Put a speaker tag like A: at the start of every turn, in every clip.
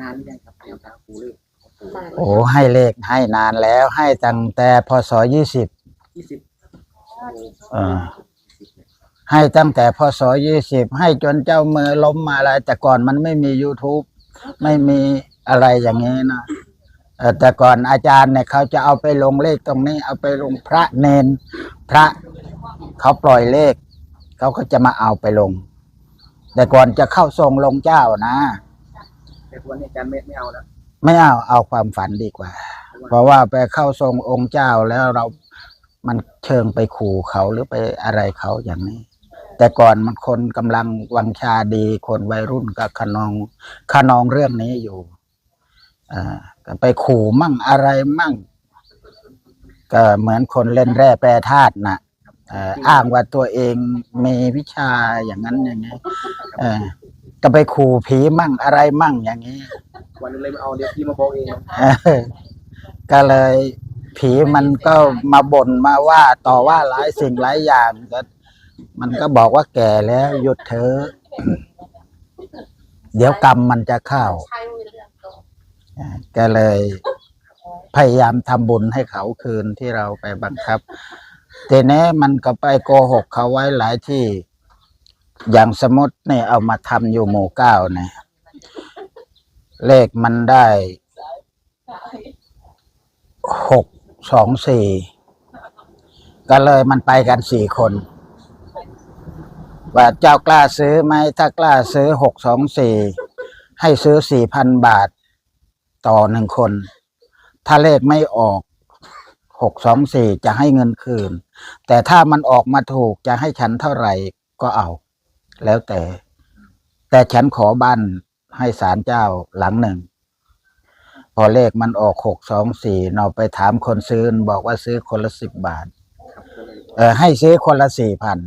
A: นานหรือยังครับแนวทางปูเลขของปู
B: มาแล้ว
C: โอ้ให้เลขให้นานแล้ว ให้ตั้งแต่พศยี่สิบ
A: ยี่สิบ
C: เออให้ตั้งแต่พศยี่สิบให้จนเจ้ามือล้มมาอะไร แต่ก่อนมันไม่มี youtube ไม่มีอะไรอย่างนี้นะเออแต่ก่อนอาจารย์เนี่ยเขาจะเอาไปลงเลขตรงนี้ เอาไปลงพระเนน พระเขาปล่อยเลข เขาก็จะมาเอาไปลง แต่ก่อนจะเข้าทรงลงเจ้านะ
A: แต่วันนี้อาจารย์เม็ดไม่เอาแล้ว
C: ไม่เอาเอาความฝันดีกว่า เพราะว่าไปเข้าทรงองค์เจ้าแล้วเรา มันเชิงไปขู่เขาหรือไปอะไรเขาอย่างนี้ แต่ก่อนมันคนกำลังวังชาดี คนวัยรุ่นก็ขนองขนองเรื่องนี้อยู่อ่าก็ไปขู่มั่งอะไรมั่ง ก็เหมือนคนเล่นแร่แปรธาตุนะเอ่ออ้างว่าตัวเองมีวิชาอย่างนั้นอย่างนี้เออ ก็ไปขู่ผีมั่งอะไรมั่งอย่างนี้
A: วันนี้เลยไม่เอาเดี๋ยวพี่มาบอกเอง
C: เออก็เลยผีมันก็มาบ่นมาว่าต่อว่าหลายสิ่งหลายอย่างก็มันก็บอกว่าแก่แล้วหยุดเถอะเดี๋ยวกรรมมันจะเข้า
B: ใช้เรื่องก่อน
C: อ่าก็เลย พยายามทำบุญให้เขาคืนที่เราไปบังคับทีนี้มันก็ไปโกหกเขาไว้หลายที่ อย่างสมมติเนี่ยเอามาทำอยู่หมู่เก้าเนี่ยเลขมันได้หกสองสี่ก็เลยมันไปกันสี่คน ว่าเจ้ากล้าซื้อไหมถ้ากล้าซื้อหกสองสี่ให้ซื้อสี่พันบาทต่อหนึ่งคน ถ้าเลขไม่ออกหกสองสี่จะให้เงินคืน แต่ถ้ามันออกมาถูกจะให้ฉันเท่าไหร่ก็เอา แล้วแต่ แต่ฉันขอบ้านให้ศาลเจ้าหลังหนึ่ง พอเลขมันออกหกสองสี่เราไปถามคนซื้อบอกว่าซื้อคนละสิบบาท
A: ครับก็เลย
C: เออ ให้ซื้อคนละสี่พัน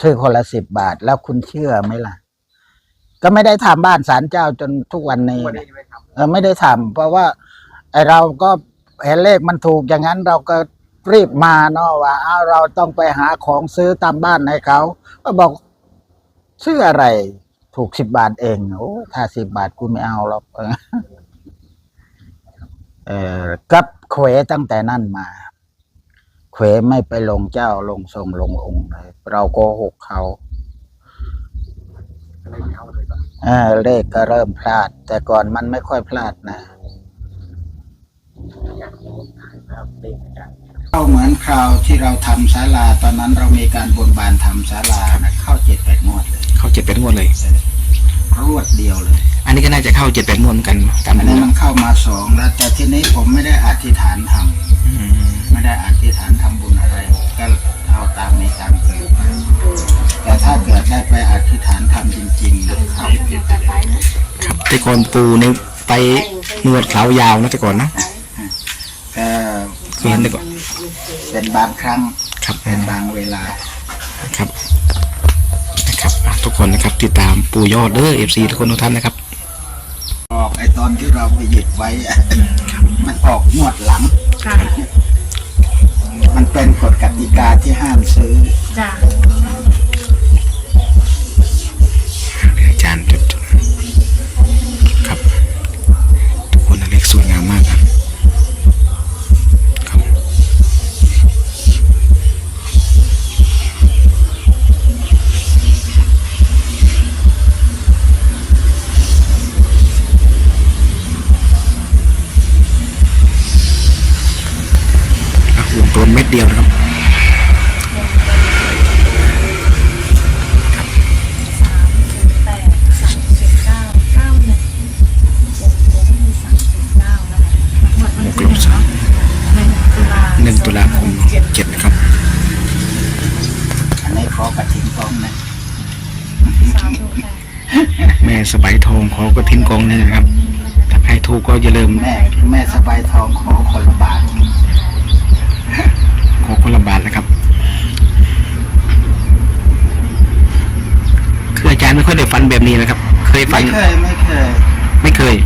C: ซื้อคนละสิบบาท แล้วคุณเชื่อไหมล่ะ ก็ไม่ได้ทำบ้านศาลเจ้าจนทุกวันนี้
A: วันนี้
C: นะ
A: ไม่ทำ
C: เออไม่ได้ทำเพราะว่าไอเราก็เห็นเลขมันถูกอย่างนั้นเราก็รีบมาเนาะว่าเอาเราต้องไปหาของซื้อตามบ้านให้เขาก็บอก ซื้ออะไร ถูกสิบบาทเองโอ้ถ้าสิบบาทกูไม่เอาหรอกเออกับเขวตั้งแต่นั่นมาเขวไม่ไปลงเจ้าลงทรงลงองค์เลยเราโกหกเขา
A: เลยไม่เอ
C: อเลขก็เริ่มพลาด แต่ก่อนมันไม่ค่อยพลาดนะ
A: เลขอาจารย์
C: เข้าเหมือนคราวที่เราทำศาลา ตอนนั้นเรามีการบนบานทำศาลานะเข้าเจ็ดแปดงวดเลย
D: เข้าเจ็ดแปดงวดเลย
C: รวดเดียวเลย
D: อันนี้ก็น่าจะเข้าเจ็ดแปดงวดเหมือนกันตาม
C: อัน
D: นั้
C: นี้
D: น
C: มันเข้ามาสองแล้ว แต่ทีนี้ผมไม่ได้อธิษฐานทำไม่ได้อธิษฐานทำบุญอะไร ก็เอาตามมีตามเกิดแต่ถ้าเกิดได้ไปอธิษฐานทำจริงๆนะครับ
D: ครับแต่ก่อนปูนี่ไปนวดขาวยาวนะแต่ก่อนนะ
C: ก็
D: เคยเห็นแต่ก่อน
C: เป็นบางครั้ง
D: ครับ
C: เป็นบางเวลา
D: ครับนะครับอะ ทุกคนนะครับ ติดตามปูยอดเด้อเอฟซีทุกคนทุกท่านนะครับ
C: ออกไอตอนที่เราไปหยิบไว้อะมันออกงวดหลัง
B: ค่ะ
C: มันเป็นกฎกติกาที่ห้ามซื้อ
B: จ้ะ
D: ดเดียวนะครับ
B: แปดสามสิบเก้าเก้าหนึ่งหกหกที่สามสิบเก้านะคะหมดวันที่หนึ่งเนาะหนึ่งตุลา
D: หนึ่งตุลาคม
B: เจ็ด
D: เจ็ดนะครับ
C: อันนี้ขอกระถิ่นกองนะ
B: สามตุลา
D: แม่สบายทองขอกระทิ้นกองหนึงนะครับถ้าใครถูกก็อย่าลืม
C: แม่แม่สบายทองขอคนละบาท
D: ขอคนละ บาทนะครับ คืออาจารย์ไม่ค่อยได้ฝันแบบนี้นะครับ เคยฝั
C: ไม่
D: น
C: เคยไม่เคย
D: ไม่เคย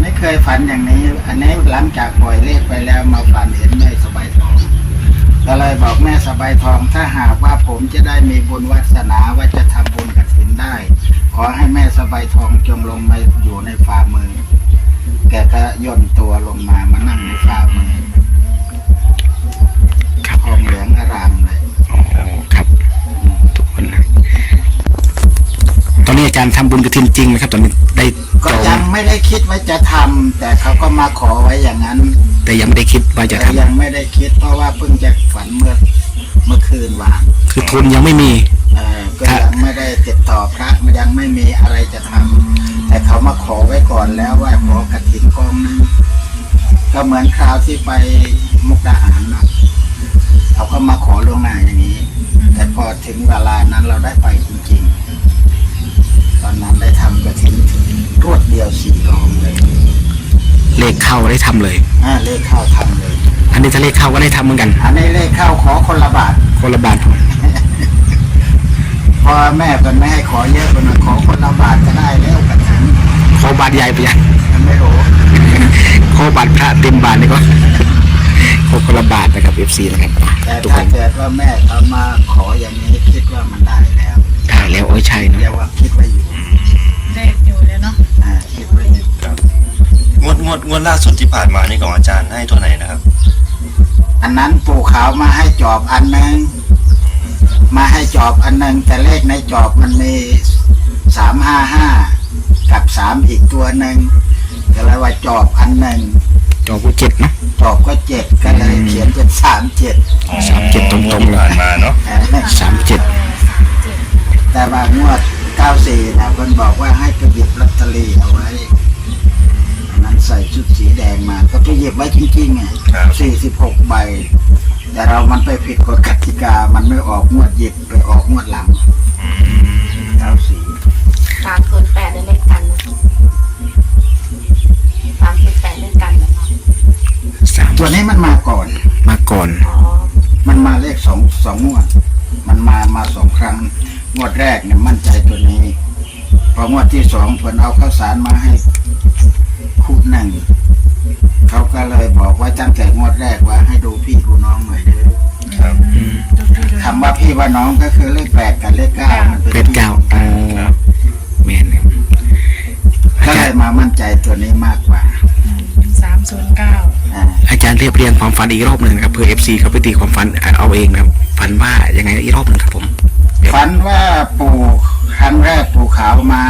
C: ไม่เคยฝันอย่างนี้ อันนี้หลังจากปล่อยเลขไปแล้วมาฝันเห็นแม่สบายทองก็เลยบอกแม่สบายทอง ถ้าหากว่าผมจะได้มีบุญวาสนาว่าจะทำบุญกฐินได้ ขอให้แม่สบายทองจงลงมาอยู่ในฝ่ามือก็ย่นตัวลงมามานั่งในฝ่ามือ
D: ครับ
C: ทองเหลืองอารามเลย
D: อ๋อครับทุกคนนะตอนนี้อาจารย์ทำบุญกระถินจริงไหมครับ ตอนนี้ได้
C: ก็
D: จอง
C: ยังไม่ได้คิดว่าจะทำแต่เขาก็มาขอไว้อย่างนั้น
D: แต่ยังไม่ได้คิดว่าจะ
C: แต่
D: ทำ
C: ยังไม่ได้คิด เพราะว่าเพิ่งจะฝันเมื่อเมื่อคืนวาน
D: คือทุนยังไม่มี
C: เออก็ยังไม่ได้ติดต่อพระยังไม่มีอะไรจะทำแต่เขามาขอไว้ก่อนแล้วว่าขอกระถินกองหนึงก็เหมือนคราวที่ไปมุกดาหารนะ เขาก็มาขอล่วงหน้าอย่างนี้ แต่พอถึงเวลานั้นเราได้ไปจริงๆ ตอนนั้นได้ทำกระถินรวดเดียวสี่กองเลย
D: เลขเข้าได้ทำเลย
C: อ่าเลขเข้าทำเลย
D: อันนี้ถ้าเลขเข้าก็ได้ทำเหมือนกัน
C: อันนี้เลขเข้าขอคนละบาท
D: คนละบาท
C: เพอแม่เป็นไม่ให้ขอเยอะเป็นขอคนละบาทก็ได้แล้วกระถิน
D: ขอบาทใหญ่ไปยัง
C: มันไม่รู้
D: ขอบาทพระเต็มบาทนี่ก็ ขอคนละบาทนะครับ FC นะครับ
C: แต่
D: ทุก
C: ถ้า
D: คน
C: เกิดว่าแม่เขามาขออย่างนี้คิดว่ามันได้แล้ว
D: ได้แล้วโอ้ยใช่เน
C: เรีย
D: อะ
C: กว่าคิดไว้อยู่
B: เลขอยู่เลยเนาะ
C: อ่าคิดไว้อยู่
E: ครับงวดงวดงวดล่าสุดที่ผ่านมานี่ของอาจารย์ให้ตัวไหนนะครับ
C: อันนั้นปู่ขาวมาให้จอบอันหนึงมาให้จอบอันหนึงแต่เลขในจอบมันมีสามห้าห้ากับสามอีกตัวหนึ่งก็เลยว่าจอบอันหนึ่ง
D: จอกูเจ็ดเนาะ
C: จอบก็เจ็ดก็เลยเขียนเป็นสามเจ็ด
D: สามเจ็ดตรงๆเลย
E: ผ่านมาเนาะ
D: สามเจ็ด
C: แต่ว่างวด94นะเพิ่นบอกว่าให้ไปหยิบลอตเตอรี่เอาไว้อันนั้นใส่ชุดสีแดงมา ก็ไปหยิบไว้จริงๆอะ
E: ครับ
C: 46ใบ แต่เรามันไปผิดกฎกติกา มันไม่ออกงวดหยิบไปออกงวดหลัง94
F: สามศูนย์แปดเลขกัน
C: ตัวนี้มันมาก่อน
D: มาก่อน
F: อ๋อ
C: มันมาเลขสองสองงวด มันมามาสองครั้ง งวดแรกเนี่ยมั่นใจตัวนี้ พองวดที่สองเพิ่นเอาข้าวสารมาให้คู่หนึ่ง เขาก็เลยบอกว่าตั้งแต่งวดแรกว่าให้ดูพี่ดูน้องหน่อยเด้อ
E: ครับ
D: อืม
C: คำว่าพี่ว่าน้องก็คือเลขแปดกับเลขเก้ามันเป็น
D: เป็ดเก้าอ๋อแม่นเนี่ยอา
C: ก็
D: จา
C: เล
D: ร
C: ย
D: ย์
C: มามั่นใจตัวนี้มากกว่า
B: สาม ศูนย์เก้า
C: อ่า
D: อาจารย์เรียบเรียงความฝันอีกรอบหนึ่งนะครับเพื่อ FC เขาไปตีความฝันเอาเองนะครับฝันว่ายังไงอีกรอบหนึ่งครับผม
C: ฝันว่าปู่ครั้งแรกปู่ขาวมา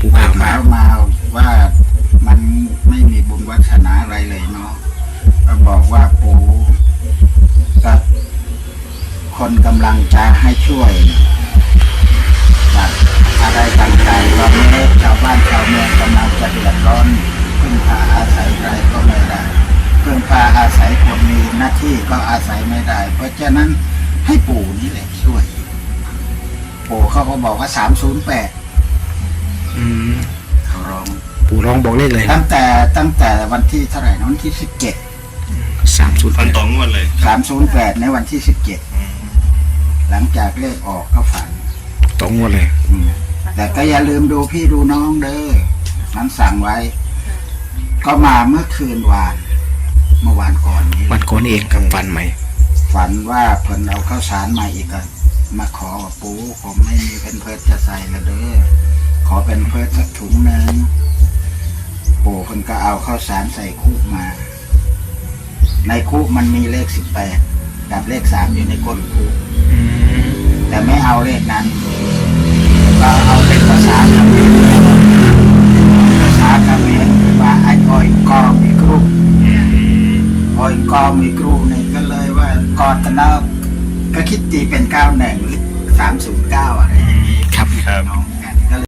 D: ปู
C: ปู่
D: ขาวมา
C: ขาวมาว่ามันไม่มีบุญวัฒนาอะไรเลยเนาะก็บอกว่าปู่กับคนกำลังจะให้ช่วยแบบอะไรต่างๆตอนนี้ชาวบ้านชาวเมืองกำลังจะเดือดร้อน พึ่งพาอาศัยใครก็ไม่ได้พึ่งพาอาศัยคนมีหน้าที่ก็อาศัยไม่ได้ เพราะฉะนั้นให้ปู่นี่แหละช่วย ปู่เขาก็บอกว่าสามศูนย์แปด
D: อืม
C: เขาร้อง
D: ปูร้องบอกเลขเลย
C: ตั้งแต่ตั้งแต่วันที่เท่าไหร่นะวันที่สิบเจ็ด
D: สามศูนย์
E: ฟันต่องวดเลย
C: สามศูนย์แปดในวันที่สิบเจ็ดหลังจากเลขออกก็ฝัน
D: ตองงวดเลย
C: อืมแต่ก็อย่าลืมดูพี่ดูน้องเด้อนั้นสั่งไว้ ก็มาเมื่อคืนวาน เมื่อวานก่อนนี้
D: วันก่อนนี่เองครับฝันใหม่
C: ฝันว่าเพิ่นเอาข้าวสารมาอีกอะมาขอว่าปูผมไม่มีเป็นเพิร์จะใส่ละเด้อขอเป็นเพิร์สักถุงหนึงปู่เพิ่นก็เอาข้าวสารใส่คุกมา ในคุกมันมีเลขสิบแปดกับเลขสามอยู่ในก้นคุก
D: อืม
C: แต่ไม่เอาเลขนั้นก็เอาเป็นภาษา มีกรุนี่ก็เลยว่ากอตนาก็คิดตีเป็นเก้าหนึ่งสามศูนย์เก้าอะไรอย่างนี้
D: ครับ
E: ครับ
C: น้องกัน